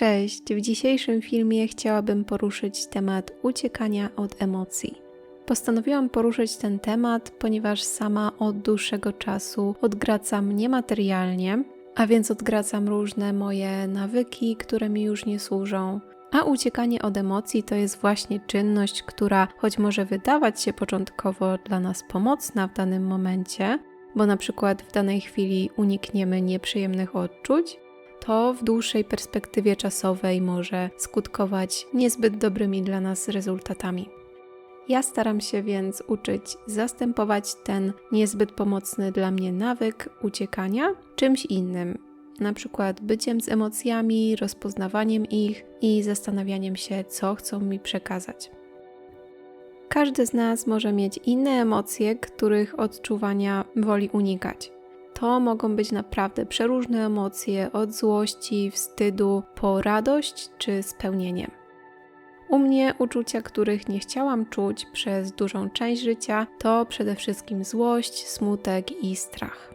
Cześć, w dzisiejszym filmie chciałabym poruszyć temat uciekania od emocji. Postanowiłam poruszyć ten temat, ponieważ sama od dłuższego czasu odgracam niematerialnie, a więc odgracam różne moje nawyki, które mi już nie służą. A uciekanie od emocji to jest właśnie czynność, która choć może wydawać się początkowo dla nas pomocna w danym momencie, bo na przykład w danej chwili unikniemy nieprzyjemnych odczuć, to w dłuższej perspektywie czasowej może skutkować niezbyt dobrymi dla nas rezultatami. Ja staram się więc uczyć zastępować ten niezbyt pomocny dla mnie nawyk uciekania czymś innym, na przykład byciem z emocjami, rozpoznawaniem ich i zastanawianiem się, co chcą mi przekazać. Każdy z nas może mieć inne emocje, których odczuwania woli unikać. To mogą być naprawdę przeróżne emocje, od złości, wstydu, po radość czy spełnienie. U mnie uczucia, których nie chciałam czuć przez dużą część życia, to przede wszystkim złość, smutek i strach.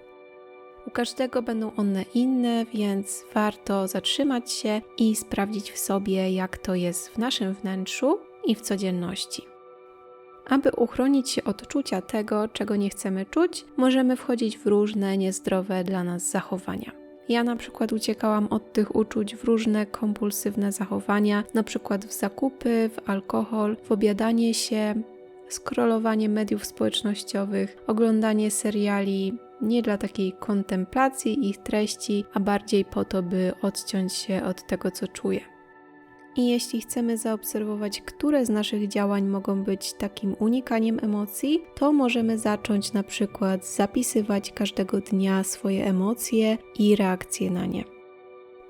U każdego będą one inne, więc warto zatrzymać się i sprawdzić w sobie, jak to jest w naszym wnętrzu i w codzienności. Aby uchronić się od czucia tego, czego nie chcemy czuć, możemy wchodzić w różne niezdrowe dla nas zachowania. Ja na przykład uciekałam od tych uczuć w różne kompulsywne zachowania, na przykład w zakupy, w alkohol, w obiadanie się, scrollowanie mediów społecznościowych, oglądanie seriali nie dla takiej kontemplacji ich treści, a bardziej po to, by odciąć się od tego, co czuję. I jeśli chcemy zaobserwować, które z naszych działań mogą być takim unikaniem emocji, to możemy zacząć na przykład zapisywać każdego dnia swoje emocje i reakcje na nie.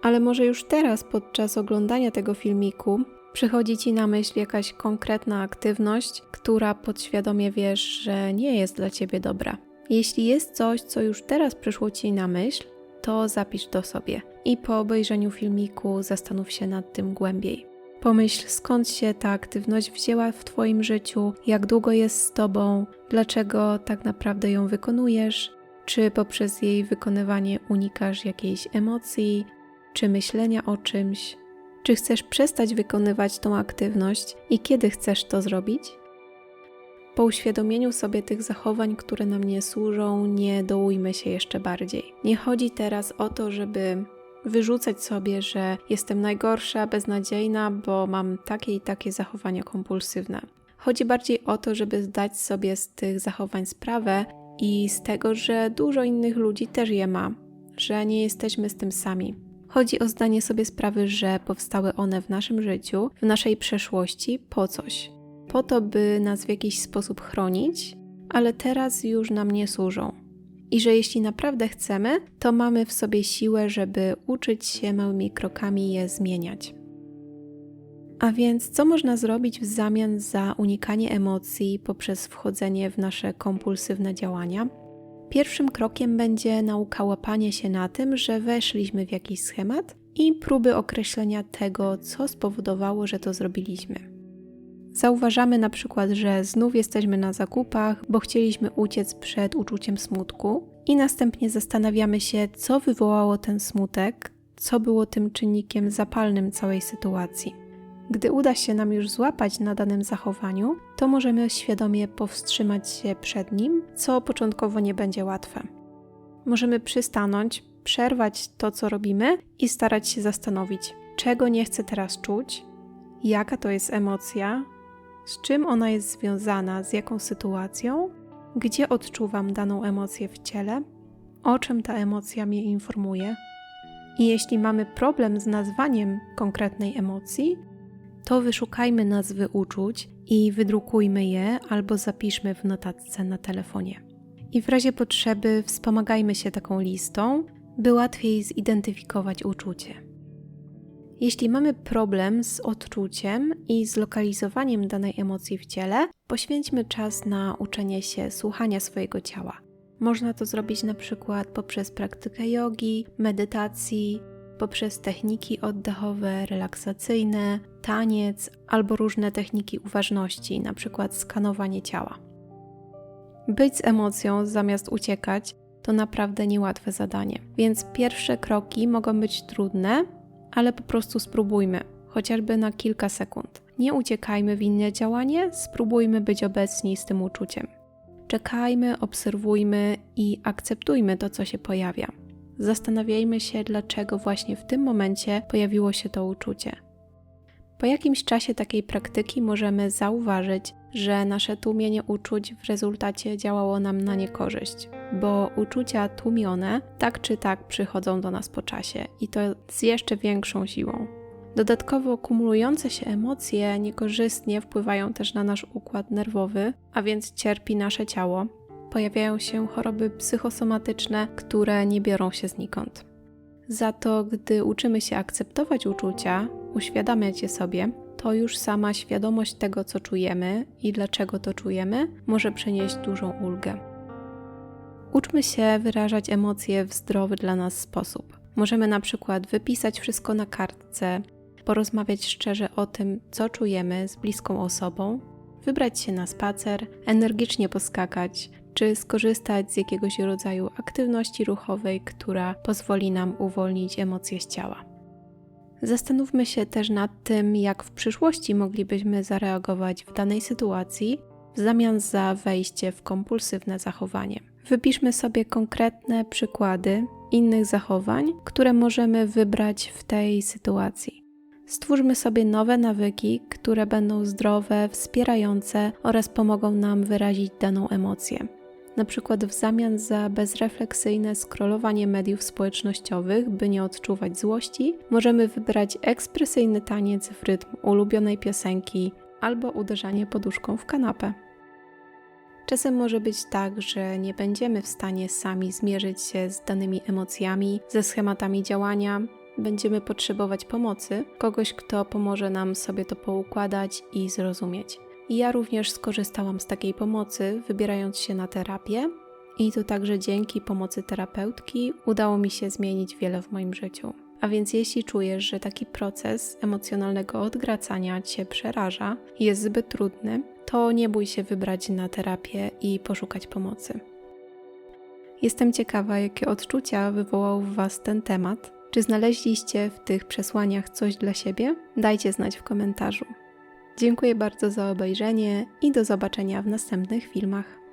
Ale może już teraz, podczas oglądania tego filmiku, przychodzi Ci na myśl jakaś konkretna aktywność, która podświadomie wiesz, że nie jest dla Ciebie dobra. Jeśli jest coś, co już teraz przyszło Ci na myśl, to zapisz to sobie i po obejrzeniu filmiku zastanów się nad tym głębiej. Pomyśl, skąd się ta aktywność wzięła w Twoim życiu, jak długo jest z Tobą, dlaczego tak naprawdę ją wykonujesz, czy poprzez jej wykonywanie unikasz jakiejś emocji, czy myślenia o czymś, czy chcesz przestać wykonywać tą aktywność i kiedy chcesz to zrobić? Po uświadomieniu sobie tych zachowań, które nam nie służą, nie dołujmy się jeszcze bardziej. Nie chodzi teraz o to, żeby wyrzucać sobie, że jestem najgorsza, beznadziejna, bo mam takie i takie zachowania kompulsywne. Chodzi bardziej o to, żeby zdać sobie z tych zachowań sprawę i z tego, że dużo innych ludzi też je ma, że nie jesteśmy z tym sami. Chodzi o zdanie sobie sprawy, że powstały one w naszym życiu, w naszej przeszłości po coś. Po to, by nas w jakiś sposób chronić, ale teraz już nam nie służą i że jeśli naprawdę chcemy, to mamy w sobie siłę, żeby uczyć się małymi krokami je zmieniać. A więc, co można zrobić w zamian za unikanie emocji poprzez wchodzenie w nasze kompulsywne działania? Pierwszym krokiem będzie nauka łapania się na tym, że weszliśmy w jakiś schemat i próby określenia tego, co spowodowało, że to zrobiliśmy. Zauważamy na przykład, że znów jesteśmy na zakupach, bo chcieliśmy uciec przed uczuciem smutku, i następnie zastanawiamy się, co wywołało ten smutek, co było tym czynnikiem zapalnym całej sytuacji. Gdy uda się nam już złapać na danym zachowaniu, to możemy świadomie powstrzymać się przed nim, co początkowo nie będzie łatwe. Możemy przystanąć, przerwać to, co robimy i starać się zastanowić, czego nie chcę teraz czuć, jaka to jest emocja, z czym ona jest związana, z jaką sytuacją, gdzie odczuwam daną emocję w ciele, o czym ta emocja mnie informuje. I jeśli mamy problem z nazwaniem konkretnej emocji, to wyszukajmy nazwy uczuć i wydrukujmy je albo zapiszmy w notatce na telefonie. I w razie potrzeby wspomagajmy się taką listą, by łatwiej zidentyfikować uczucie. Jeśli mamy problem z odczuciem i zlokalizowaniem danej emocji w ciele, poświęćmy czas na uczenie się słuchania swojego ciała. Można to zrobić na przykład poprzez praktykę jogi, medytacji, poprzez techniki oddechowe, relaksacyjne, taniec albo różne techniki uważności, na przykład skanowanie ciała. Być z emocją zamiast uciekać to naprawdę niełatwe zadanie, więc pierwsze kroki mogą być trudne, ale po prostu spróbujmy, chociażby na kilka sekund. Nie uciekajmy w inne działanie, spróbujmy być obecni z tym uczuciem. Czekajmy, obserwujmy i akceptujmy to, co się pojawia. Zastanawiajmy się, dlaczego właśnie w tym momencie pojawiło się to uczucie. Po jakimś czasie takiej praktyki możemy zauważyć, że nasze tłumienie uczuć w rezultacie działało nam na niekorzyść, bo uczucia tłumione tak czy tak przychodzą do nas po czasie i to z jeszcze większą siłą. Dodatkowo kumulujące się emocje niekorzystnie wpływają też na nasz układ nerwowy, a więc cierpi nasze ciało. Pojawiają się choroby psychosomatyczne, które nie biorą się znikąd. Za to, gdy uczymy się akceptować uczucia, uświadamiać je sobie, to już sama świadomość tego, co czujemy i dlaczego to czujemy, może przynieść dużą ulgę. Uczmy się wyrażać emocje w zdrowy dla nas sposób. Możemy na przykład wypisać wszystko na kartce, porozmawiać szczerze o tym, co czujemy z bliską osobą, wybrać się na spacer, energicznie poskakać, czy skorzystać z jakiegoś rodzaju aktywności ruchowej, która pozwoli nam uwolnić emocje z ciała. Zastanówmy się też nad tym, jak w przyszłości moglibyśmy zareagować w danej sytuacji w zamian za wejście w kompulsywne zachowanie. Wypiszmy sobie konkretne przykłady innych zachowań, które możemy wybrać w tej sytuacji. Stwórzmy sobie nowe nawyki, które będą zdrowe, wspierające oraz pomogą nam wyrazić daną emocję. Na przykład w zamian za bezrefleksyjne scrollowanie mediów społecznościowych, by nie odczuwać złości, możemy wybrać ekspresyjny taniec w rytm ulubionej piosenki albo uderzanie poduszką w kanapę. Czasem może być tak, że nie będziemy w stanie sami zmierzyć się z danymi emocjami, ze schematami działania, będziemy potrzebować pomocy, kogoś, kto pomoże nam sobie to poukładać i zrozumieć. I ja również skorzystałam z takiej pomocy, wybierając się na terapię, i to także dzięki pomocy terapeutki udało mi się zmienić wiele w moim życiu. A więc jeśli czujesz, że taki proces emocjonalnego odgracania cię przeraża i jest zbyt trudny, to nie bój się wybrać na terapię i poszukać pomocy. Jestem ciekawa, jakie odczucia wywołał w Was ten temat. Czy znaleźliście w tych przesłaniach coś dla siebie? Dajcie znać w komentarzu. Dziękuję bardzo za obejrzenie i do zobaczenia w następnych filmach.